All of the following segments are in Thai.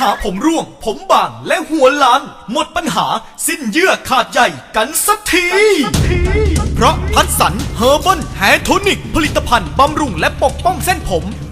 หาผมร่วง ผมบางและหัวล้าน หมดปัญหาสิ้นเยื่อขาดใยกันสักที เพราะพัดสันเฮอร์บอนแฮโทนิก ผลิตภัณฑ์บำรุงและปกป้องเส้นผม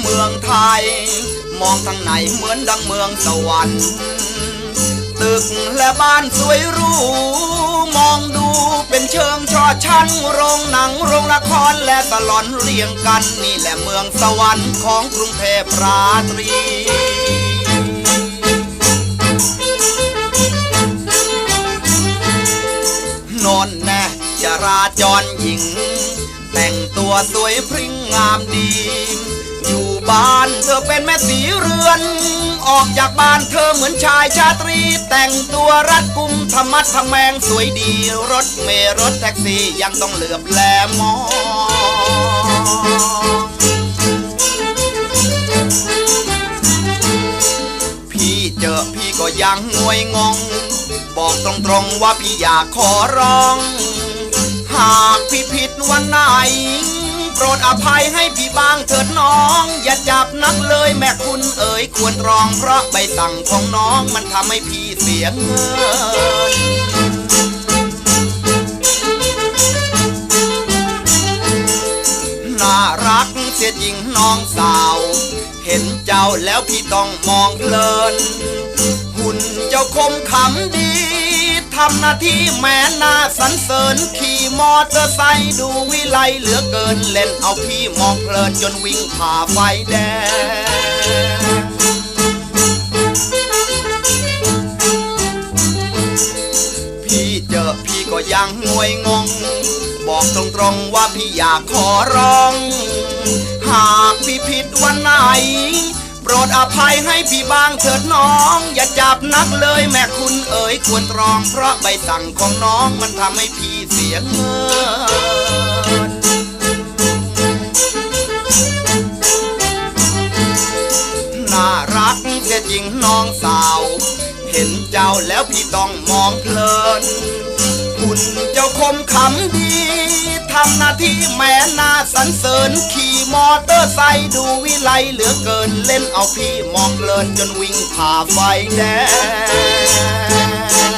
เมืองไทย มองทางไหนเหมือนดังเมืองสวรรค์ตึกและบ้านสวยหรูมองดูเป็นเชิงชอชั้น โรงหนังโรงละครและตลอนเรียงกัน นี่แหละเมืองสวรรค์ของกรุงเทพราตรีนอนแน่จะราจรหญิง แต่งตัวสวยพริ้งงามดี อยู่บ้านเธอเป็นแม่สีเรือน ออกจากบ้านเธอเหมือนชายชาตรี แต่งตัวรัดกุมธรรมัดทำแมงสวยดี รถเมล์รถแท็กซี่ยังต้องเหลือบแลมองพี่เจอพี่ก็ยังงวยงง บอกตรงๆว่าพี่อยากขอร้อง หากพี่ผิดวันไหน ปรดอภัยให้พี่บางเถิดน้อง อย่าจับนักเลยแม่คุณเอ๋ยควรตรองเพราะใบสั่งของน้องมันทำให้พี่เสียเงินน่ารักเสียจริงน้องสาว เห็นเจ้าแล้วพี่ต้องมองเพลิน หุ่นเจ้าคมขำดี ทำหน้าที่แม่น่าสรรเสริญขี่มอเตอร์ไซค์ดูวิไลเหลือเกินเล่นเอาพี่มองเพลินจนวิ่งผ่าไฟแดงพี่เจอพี่ก็ยังงวยงง บอกตรงๆว่าพี่อยากขอร้อง หากพี่ผิดวันไหน รดอภัยให้พี่บางเถิดน้อง อย่าจับนักเลยแม่คุณเอ๋ยควรตรอง เพราะใบสั่งของน้องมันทำให้พี่เสียเงินน่ารักเสียจริงน้องสาว เห็นเจ้าแล้วพี่ต้องมองเพลิน เจ้าคมขำดีทำหน้าที่แม่นาสันเสริญขี่มอเตอร์ไซค์ดูวิไลเหลือเกินเล่นเอาพี่มองเลินจนวิ่งผ่าไฟแดง